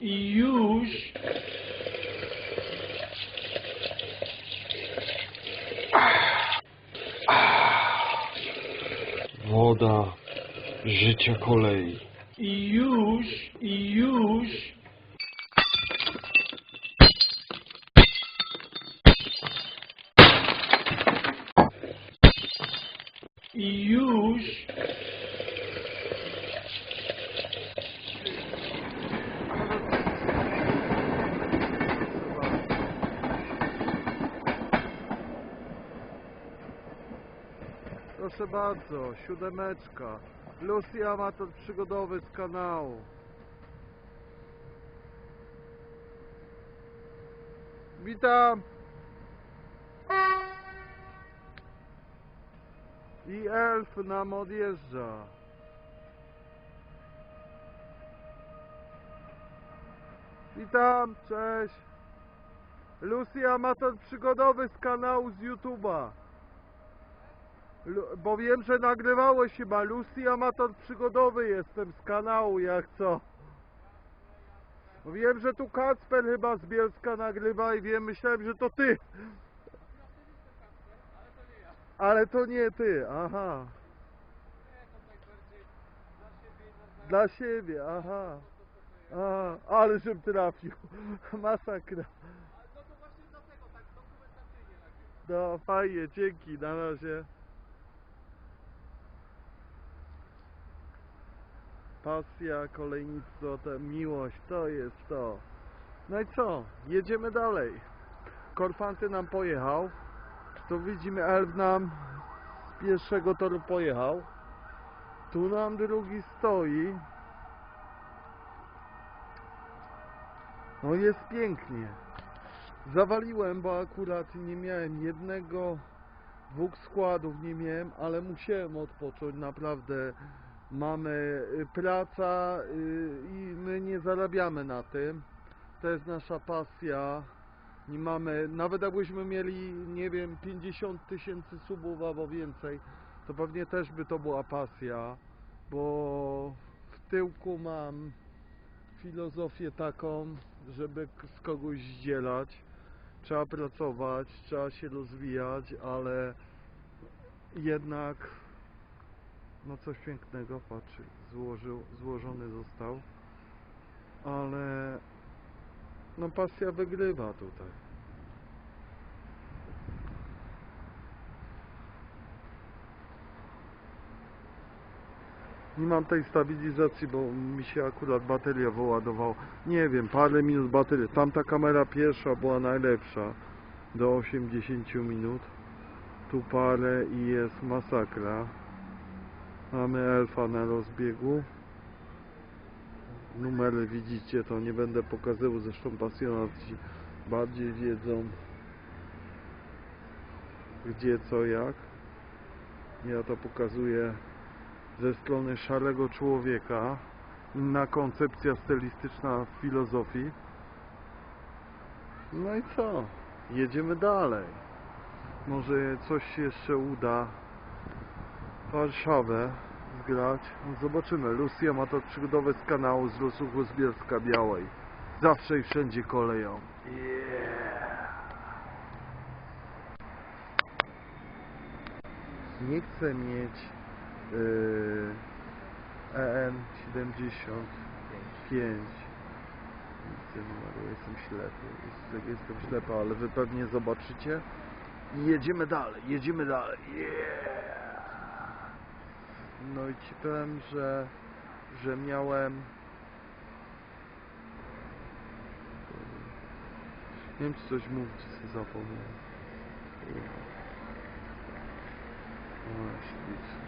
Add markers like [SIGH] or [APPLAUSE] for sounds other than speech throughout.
I już. Woda życia kolei. I już. I już. I już. Proszę bardzo, siódemeczka. Lucy Amator przygodowy z kanału. Witam. I elf nam odjeżdża. Witam, cześć. Lucy Amator przygodowy z kanału z YouTube'a. Bo wiem, że nagrywałeś chyba Lucy Amator Przygodowy jestem z kanału, jak co. Wiem, że tu Kacper chyba z Bielska nagrywa i wiem, myślałem, że to ty. Ale to nie ty, aha. Dla siebie, aha. Aha, ale żem trafił. [LAUGHS] Masakra. No fajnie, dzięki, na razie. Pasja, kolejnictwo, ta miłość, to jest to. No i co? Jedziemy dalej. Korfanty nam pojechał. Tu widzimy, Elf nam z pierwszego toru pojechał. Tu nam drugi stoi. No jest pięknie. Zawaliłem, bo akurat nie miałem jednego, dwóch składów nie miałem, ale musiałem odpocząć, naprawdę mamy y, praca y, i my nie zarabiamy na tym. To jest nasza pasja. Nie mamy, nawet jakbyśmy mieli, nie wiem, 50 tysięcy subów albo więcej, to pewnie też by to była pasja, bo w tyłku mam filozofię taką, żeby z kogoś zdzielać. Trzeba pracować, trzeba się rozwijać, ale jednak no coś pięknego, patrz, złożył, złożony został, ale no pasja wygrywa tutaj. Nie mam tej stabilizacji, bo mi się akurat bateria wyładowała. Nie wiem, parę minut baterii. Tamta kamera pierwsza była najlepsza do 80 minut. Tu parę i jest masakra. Mamy elfa na rozbiegu. Numery widzicie, to nie będę pokazywał, zresztą pasjonaci bardziej wiedzą gdzie, co, jak. Ja to pokazuję ze strony szarego człowieka. Inna koncepcja stylistyczna w filozofii. No i co? Jedziemy dalej. Może coś się jeszcze uda Warszawę zgrać. Zobaczymy. Lucy Amator przygodowy z kanału z Rosuchu z Bielska Białej. Zawsze i wszędzie koleją. Nie chcę mieć yy, EN 75. Nic nie numeru, jestem ślepy. Jest- Jestem ślepy, ale wy pewnie zobaczycie. Jedziemy dalej, jedziemy dalej. Yeah. No i ci powiem, że, że miałem nie wiem czy coś mówić, zapomniałem. O, ślicznie.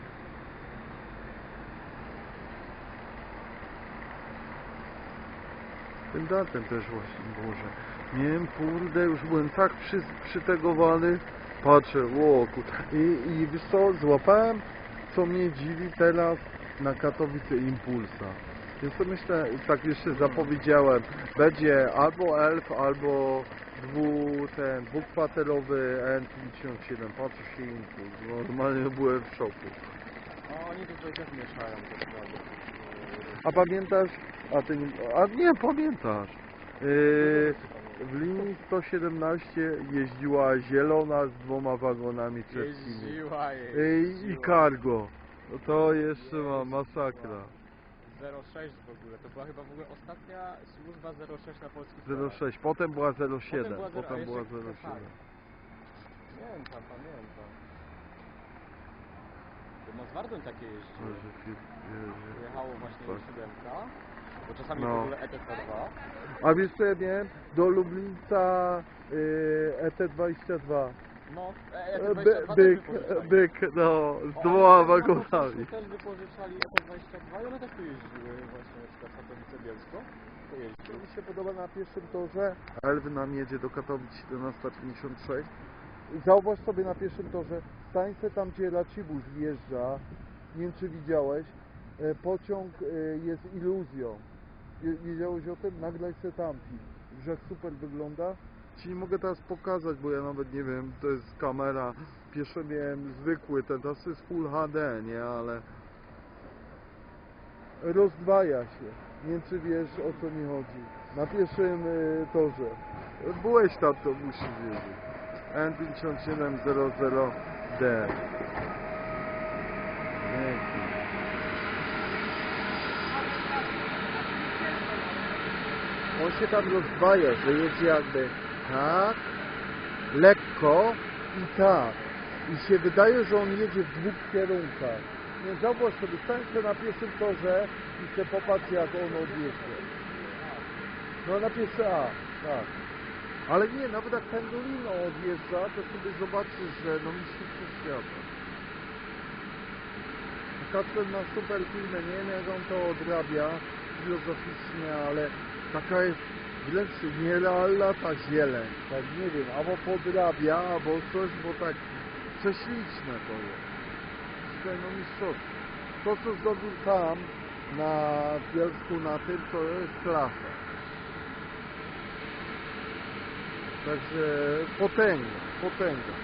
Tym datem też właśnie Boże. Nie wiem, kurde, już byłem tak przy, przytegowany. Patrzę, o kur... I, I wiesz co, złapałem, co mnie dziwi teraz na Katowice Impulsa. Więc to myślę, tak jeszcze zapowiedziałem, będzie albo Elf, albo dwu, ten dwukwaterowy N57. Patrzę się Impuls. Normalnie byłem w szoku. A oni tutaj też mieszają te sprawy. A pamiętasz, A ty nie, a nie pamiętasz. Yy, w linii 117 jeździła zielona z dwoma wagonami czeskimi. Jeździła, jeździła. I cargo. No to jeszcze ma masakra. 06 w ogóle, to była chyba w ogóle ostatnia służba 06 na polskich 06, potem była 07, potem była, 0, potem była 07. Pamiętam, pamiętam. To Mazwardą takie jeździły. Jechało właśnie tak. 7 bo czasami No. w ogóle E ETK2. A wiesz co ja miałem? Do Lublińca yy, ET22. No, E, ET22 by- też Byk, wypożyczali. byk, no, z dwoma wagonami. też wypożyczali ET22 i one też tu jeździły właśnie na przykład Katowice Bielsko. To Co jeździły. mi się podoba na pierwszym torze? Elwy nam jedzie do Katowic 17.56. Zauważ sobie na pierwszym torze, stań se tam gdzie Racibórz wjeżdża, nie wiem czy widziałeś, e, pociąg e, jest iluzją. Je- Wiedziałeś o tym? Nagraj se tam film. Wiesz jak super wygląda? Ci nie mogę teraz pokazać, bo ja nawet nie wiem, to jest kamera. Pierwsze miałem zwykły, ten teraz jest Full HD, nie? Ale rozdwaja się. Nie wiem, czy wiesz o co mi chodzi. Na pierwszym y, torze. Byłeś tam, to musisz wiedzieć. N5700D. Pięknie. On się tam rozdwaja, że jedzie jakby tak, lekko i tak. I się wydaje, że on jedzie w dwóch kierunkach. Nie zauważ sobie, stań na pierwszym torze i chcę popatrz jak on odjeżdża. No na pierwszy A, tak. Ale nie, nawet jak pendolino odjeżdża, to sobie zobaczysz, że no mistrzostwo świata. Kacper ma super filmy, nie wiem jak on to odrabia filozoficznie, ale taka jest wręcz nierealna ta zieleń. Tak nie wiem, albo podrabia, albo coś, bo tak prześliczne to jest. No mistrzostwo. To co zdobył tam na Bielsku na tym, to jest klasa. Także potęga, potęga.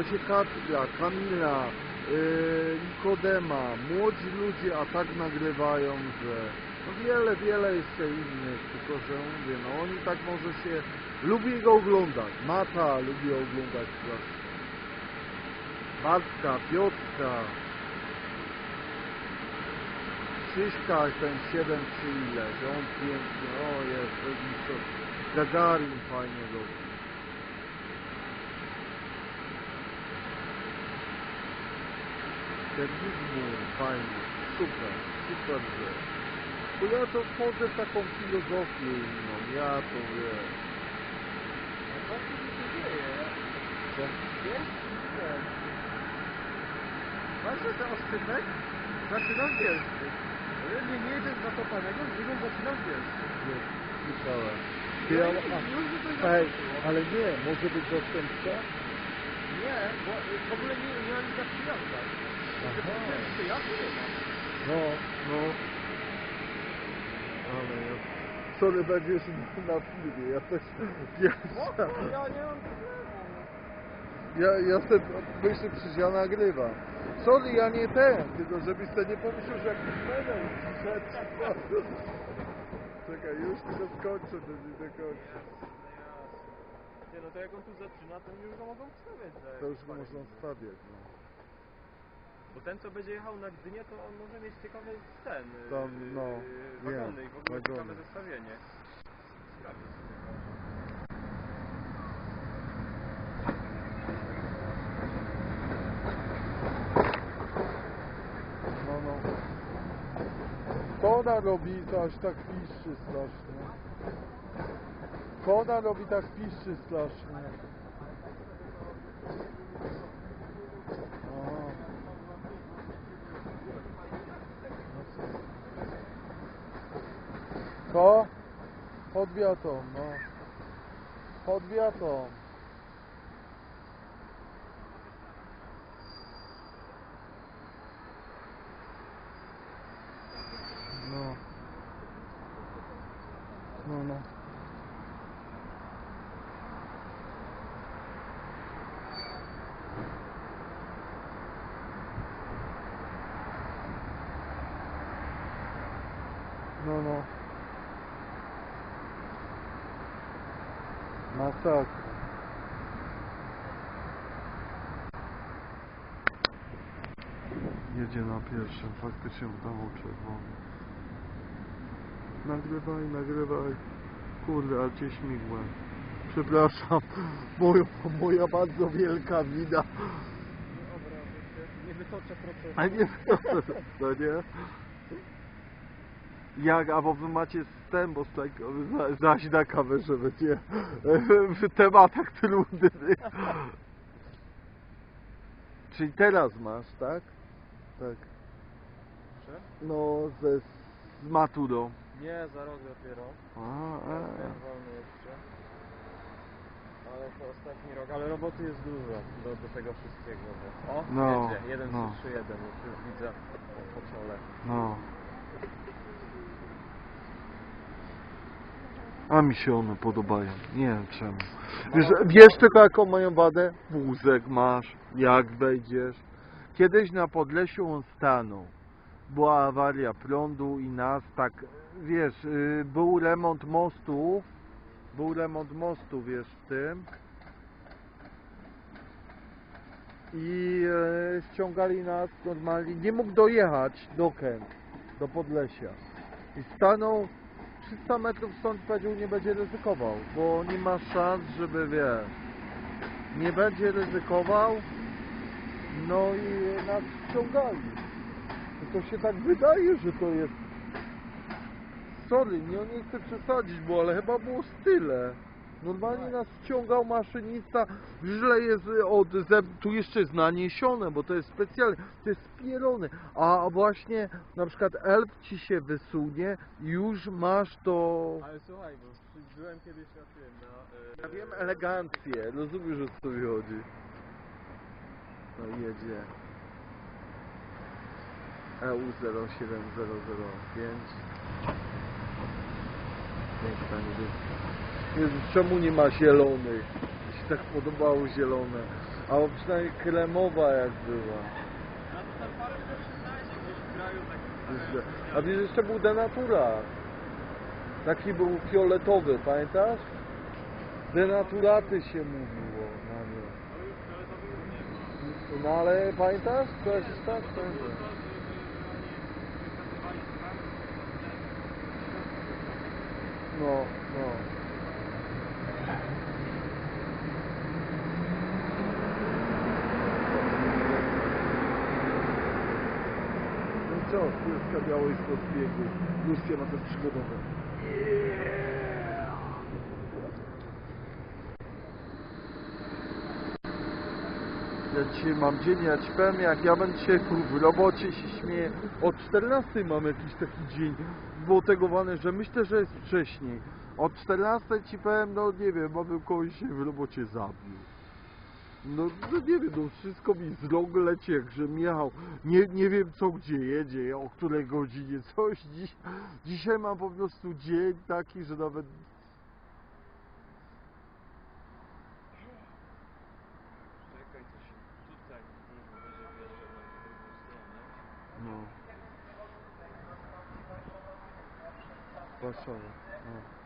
Osiekatla, Kamila, yy, Nikodema, młodzi ludzie, a tak nagrywają, że wiele, wiele jeszcze innych, tylko że mówię, no oni tak może się, lubi go oglądać, Mata lubi oglądać strasznie. Bartka, Piotrka, Krzyśka, ten 7 czy ile, że on pięknie, o jest, to. Gagarin fajnie robi. Ten Wigmur fajnie, super, super rzecz. Bo ja to wchodzę w taką filozofię inną, ja to wiem. No co tu się dzieje? Co? Jest ten. Patrzę ten oscypek, zaczynam wielki. Nie, nie jeden z zakopanego, z drugą zaczynam wielki. Nie, słyszałem. Ty, ale, Ej, nie, może być zastępca? Nie, bo w ogóle nie, nie mam nic na przyjazdach. Aha. przyjazdu nie ma. No, no. Sorry, będziesz na filmie, ja też... Ja, No, ja nie mam ja, ja sobie myślę, przecież ja nagrywam. Sorry, ja nie ten, tylko żebyś sobie nie pomyślał, że jakiś menel przyszedł. Czekaj, już tylko skończę, to nie dokończę. Nie no to jak on tu zaczyna, to już go mogą wstawiać. To już go można minut. stawiać, no. Bo ten co będzie jechał na Gdynię, to on może mieć ciekawy ten. yy, Tam, no, wagony wiem, i w ogóle wagony. ciekawe zestawienie. No, no. Ona robi, to aż tak piszczy strasznie. Ona robi, tak piszczy strasznie. Aha. Co? Pod wiatą, no. Pod wiatą. No. No, no. Masakra. Jedzie na pierwszym, faktycznie udało czerwony. Nagrywaj, nagrywaj. Kurde, ale cię śmigłem. Przepraszam, [LAUGHS] moja, moja bardzo wielka wina. Nie wytoczę procesu. A nie, no nie? Jak, albo wy macie wstęp, bo tak, za- zaś na kamerze będzie w tematach trudnych. Czyli teraz masz, tak? Tak. No, ze, z maturą. Nie, za rok dopiero. A, a, miałem wolny jeszcze. Ale to ostatni rok, ale roboty jest dużo do, do tego wszystkiego. Bo... O, No, jedzie, 1 no. 3 1 już, już widzę po, po czole. no. A mi się one podobają. Nie wiem czemu. Wiesz, wiesz tylko jaką mają wadę? Wózek masz, jak wejdziesz. Kiedyś na Podlesiu on stanął. Była awaria prądu i nas tak, wiesz, y, był remont mostów, był remont mostu, wiesz, w tym. I e, ściągali nas normalnie, nie mógł dojechać do Kęt, do Podlesia. I stanął 300 metrów stąd powiedział nie będzie ryzykował, bo nie ma szans, żeby wiesz, nie będzie ryzykował, no i nas ściągali. To się tak wydaje, że to jest sorry, nie, nie chcę przesadzić, bo ale chyba było tyle. Normalnie nas ściągał maszynista, źle jest od zeb... tu jeszcze jest naniesione, bo to jest specjalne, to jest spierone, a właśnie na przykład elf ci się wysunie, już masz to Ale słuchaj, bo byłem kiedyś na tym, na... Ja wiem elegancję, rozumiesz o co mi chodzi. No jedzie. E EU 07005 Piękna niebieska. Czemu nie ma zielonych? Mi się tak podobało zielone. A przynajmniej kremowa jak była. A wiesz, jeszcze był denatura. Taki był fioletowy, pamiętasz? Denaturaty się mówiło na nie. No ale pamiętasz? Kojarzysz tak? Pamiętam. No, no. Co? Pieska białego z biegu. Lucja ma też przygodowe. Ja dzisiaj mam dzień, ja powiem, jak ja będę dzisiaj w robocie się śmieję. Od 14 mam jakiś taki dzień zbotegowany, że myślę, że jest wcześniej. Od 14 ci powiem, no nie wiem, mamy kogoś się w robocie zabił. No, no nie wiem, no wszystko mi z rąk leci, jak że miał. Nie, nie wiem co gdzie jedzie, o której godzinie, coś. Dziś, dzisiaj mam po prostu dzień taki, że nawet Czekaj, to się tutaj. No. Warszawa. No.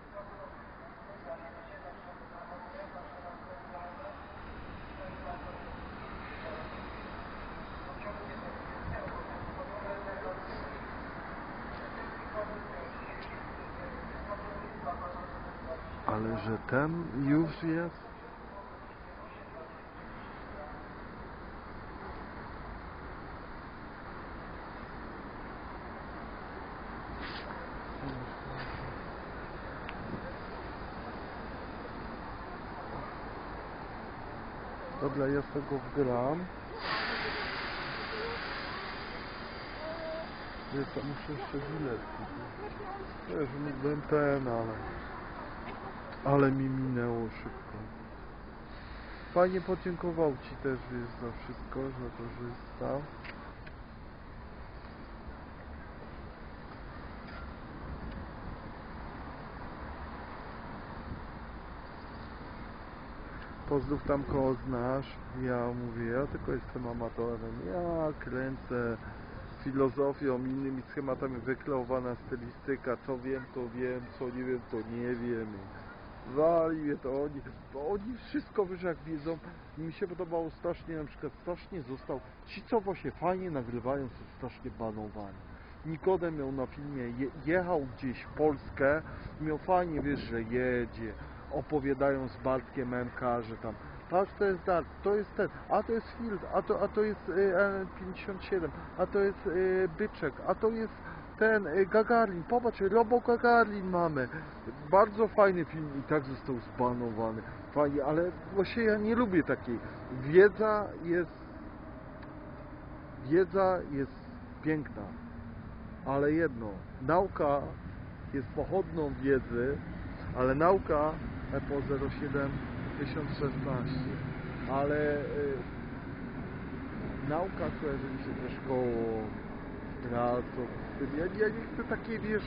Ale że ten już jest? Dobra, ja sobie go wgram. Co, muszę jeszcze bilet kupić. Wiesz, mógłbym ten, ale... Ale mi minęło szybko. Fajnie podziękował Ci też, wiesz, za wszystko, za to, że stał. Pozdrów tam kogo znasz. Ja mówię, ja tylko jestem amatorem. Ja kręcę filozofią, innymi schematami wykreowana stylistyka. Co wiem, to wiem, co nie wiem, to nie wiem. Wali mnie to oni, bo oni wszystko wiesz jak wiedzą. Mi się podobało strasznie, na przykład strasznie został, ci co właśnie fajnie nagrywają są strasznie banowani. Nikodem miał na filmie, je, jechał gdzieś w Polskę, miał fajnie, wiesz, że jedzie, opowiadają z Bartkiem MK, że tam patrz to jest Dart, to jest ten, a to jest Field, a to, a to jest y, L57, a to jest y, Byczek, a to jest ten y, Gagarin, popatrz, Robo Gagarin mamy. Bardzo fajny film i tak został zbanowany. Fajnie, ale właśnie ja nie lubię takiej. Wiedza jest wiedza jest piękna, ale jedno, nauka jest pochodną wiedzy, ale nauka EPO 07 1016, ale y, nauka kojarzy mi się ze szkołą, pracą, tym. Ja, ja nie chcę takiej, wiesz,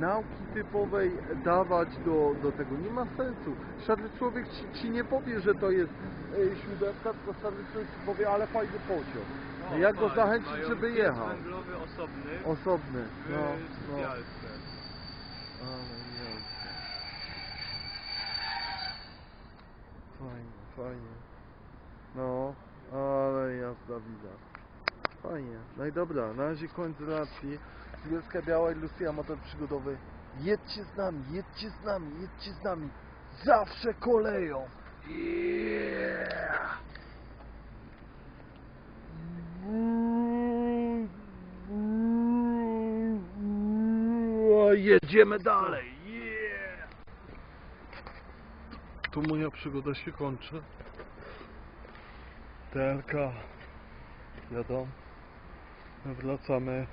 nauki typowej dawać do, do tego. Nie ma sensu. Szary człowiek ci, ci nie powie, że to jest y, siódemka, tylko szary człowiek ci powie, ale fajny pociąg. O, Jak go patrz, zachęcić, żeby jechał? węglowy osobny Osobny. w No, no. Ale jasne. Fajnie, fajnie. No, ale jasna wida. Fajnie. No i dobra, na razie koniec Bielska Biała i Lucia motor przygodowy. Jedźcie z nami, jedźcie z nami, jedźcie z nami. Zawsze koleją. Yeah! Jedziemy dalej. Yeah! Tu moja przygoda się kończy. TLK jadą. My wracamy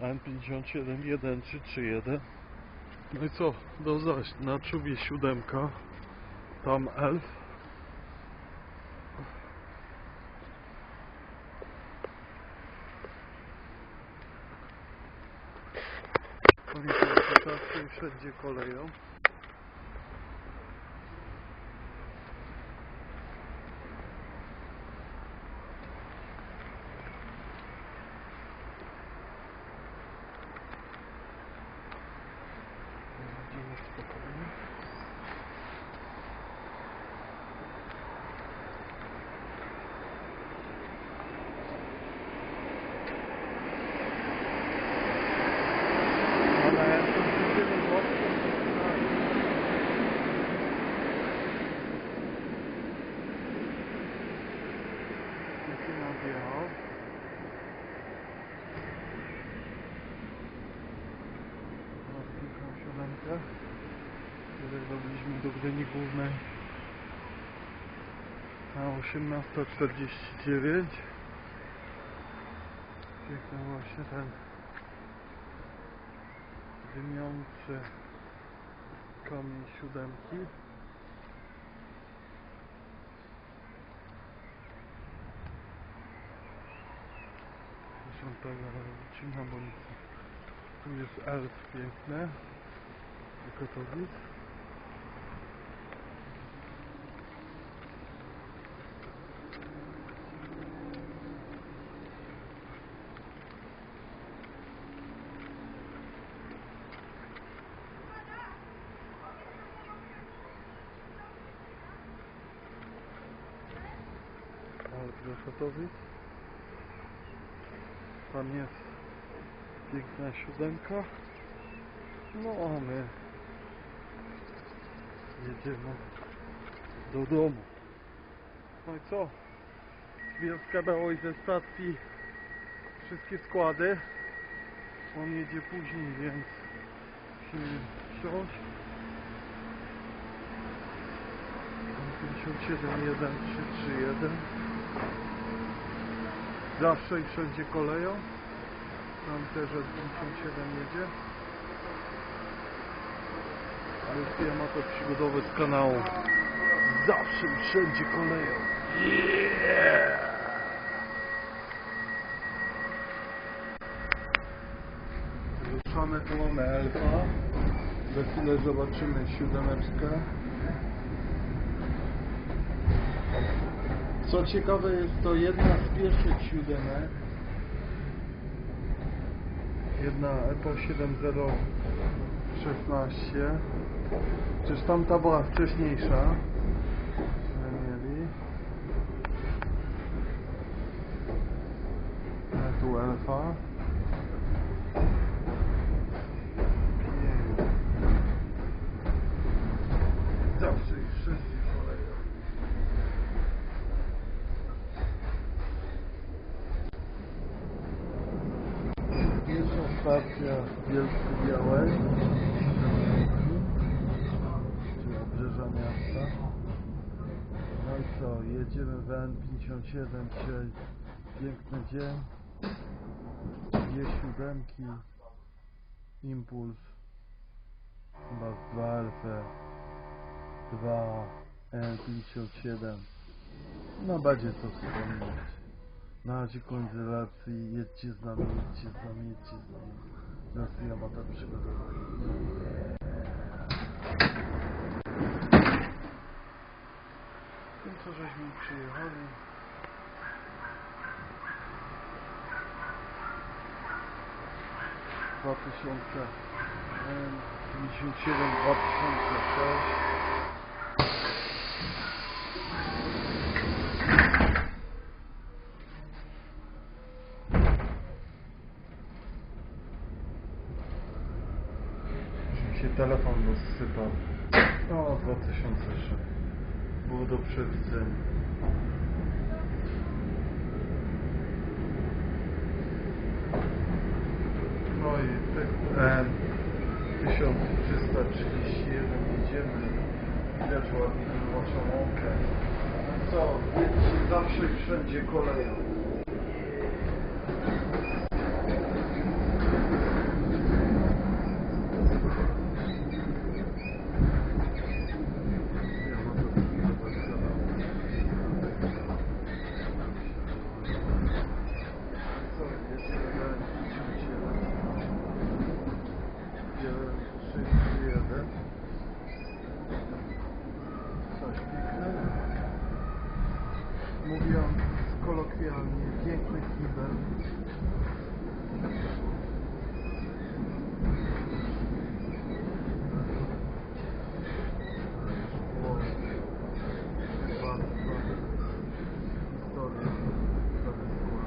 N57 1331. No i co? Do zaś. Na czubie siódemka. Tam elf. Policja wszędzie koleją. Jedziemy spokojnie. Ale ja to będziemy mocno zaczynali. Jaki nam wjechał? Teraz klikam siódemkę. Tutaj dobiliśmy do Gdyni Głównej na 18.49 Piękny właśnie ten dymiący kamień siódemki. Dziesiątego odcina, bo. Tu jest elf piękny. Gotowic. Ale Gotowic. Tam jest piękna siódemka. No a my jedziemy do domu. No i co? Bielska Białej ze stacji wszystkie składy. On jedzie później, więc musimy wsiąść. 57 1 3 3 1 Zawsze i wszędzie koleją. Tam też od 57 jedzie. Ale ja ma to przygodowe z kanału. Zawsze i wszędzie koleją. Yeah! Ruszamy, mamy elfa. Za chwilę zobaczymy siódemeczkę. Co ciekawe jest to jedna z pierwszych siódemek. Jedna EPO 70 16. Przecież tamta była wcześniejsza. Mieli. A tu elfa. Pięknie. Zawsze i wszędzie koleja. Pierwsza stacja Bielsko Białej, czyli obrzeża miasta. No i co, jedziemy w N57, dzisiaj piękny dzień. Dwie siódemki, impuls, chyba z 2 LP, 2 N57. No będzie co wspomnieć. Na razie koniec relacji, jedźcie z nami, jedźcie z nami, jedźcie z nami. Nas Yamato przygotował. Tym co żeśmy przyjechali. Dwa tysiące 57, 2006 rozsypał. O, 2006. Było do przewidzenia. No i e, 1331 jedziemy. Widać ładnie wymoczą łąkę. Co, zawsze wszędzie koleją. Coś pięknego. Mówiąc kolokwialnie, piękny kibel. Wow. Dwa, dwa. Historia zawisła.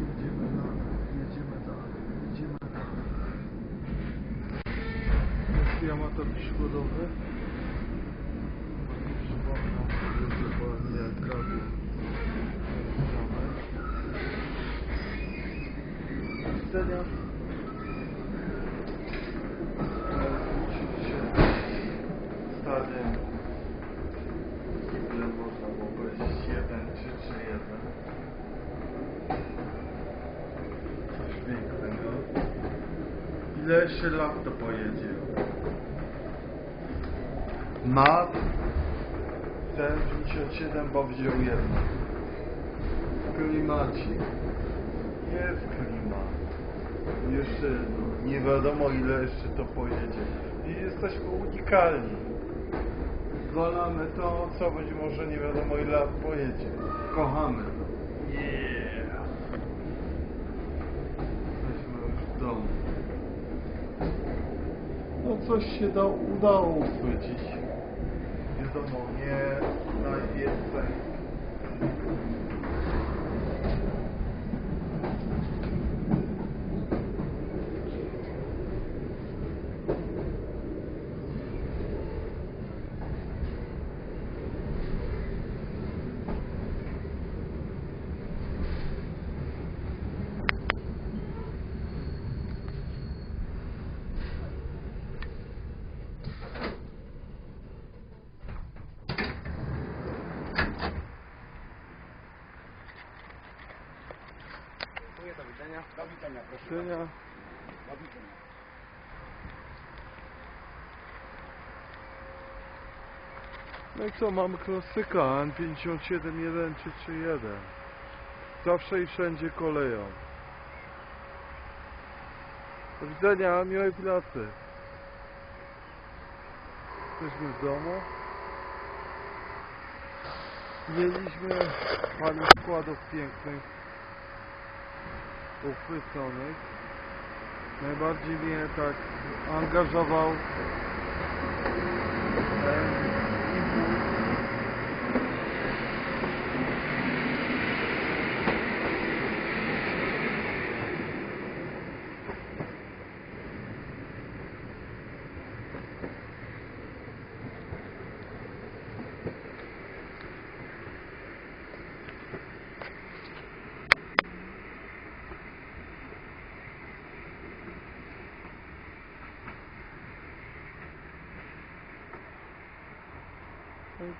Jedziemy dalej, jedziemy dalej, jedziemy dalej. Jest Nie przypomnę, że dokładnie jak prawie. Widzenia. Stadion. Ile można było powiedzieć? Jeden, trzy, trzy, jeden. Coś pięknego. Ile jeszcze lat to pojedzie? Ma ten 57, bo wziął jedno. Klimacik. Jest klimat. Jeszcze nie wiadomo ile jeszcze to pojedzie. I jesteśmy unikalni. Wolamy to, co być może nie wiadomo ile pojedzie. Kochamy. Yeah. Jesteśmy już w domu. No coś się da, udało uchwycić. Wiadomo, nie najwięcej. Dziękuję, do widzenia. Do widzenia, proszę. Czynia. Do widzenia. No i co, mamy klasyka N57 1 Zawsze i wszędzie koleją. Do widzenia, miłej pracy. Jesteśmy w domu. Mieliśmy parę składów pięknych, uchwyconych. najbardziej mnie tak angażował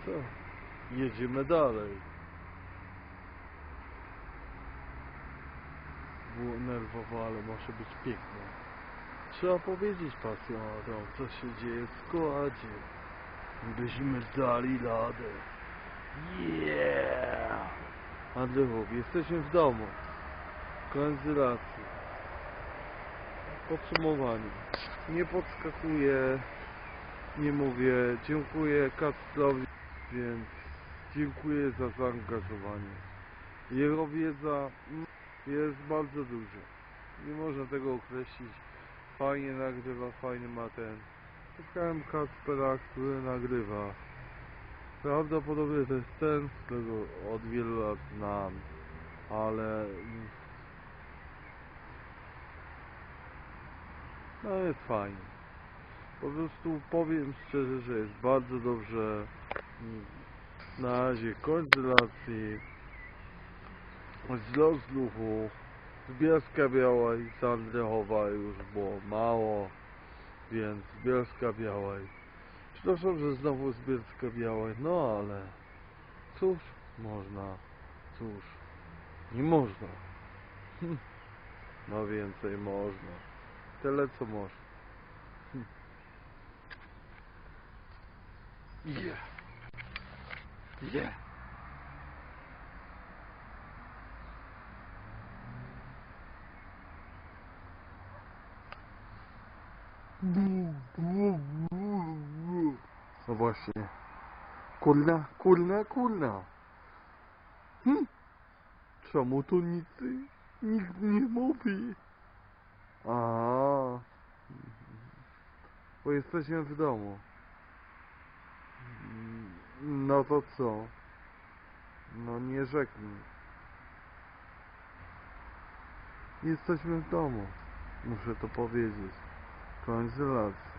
No? Jedziemy dalej. Było nerwowo, ale może być piękne. Trzeba powiedzieć pasjonatom, co się dzieje w składzie. Byśmy dali radę. Yeah! Andrzejów, jesteśmy w domu. Koniec relacji. Podsumowanie. Nie podskakuję nie mówię dziękuję Kacprowi, więc dziękuję za zaangażowanie. Jego wiedza mm, jest bardzo duża. Nie można tego określić. Fajnie nagrywa, fajny ma ten. Spotkałem Kacpera, który nagrywa. Prawdopodobnie to jest ten, którego od wielu lat znam, ale no jest fajnie. Po prostu powiem szczerze, że jest bardzo dobrze. Mm, Na razie końc relacji. Z rozluchu. Z Bielska Białej, z Andrechowa już było mało. Więc Bielska Białej. Przepraszam, że znowu z Bielska Białej. No ale cóż można. Cóż. Nie można. Hm. No więcej można. Tyle co można. Yeah. Yeah. No właśnie. Kurna, kurna, kurna. Hm? Czemu tu nic, nikt nie mówi? A, bo jesteśmy w domu. No to co? No nie rzeknij. Jesteśmy w domu. Muszę to powiedzieć. Koniec relacji.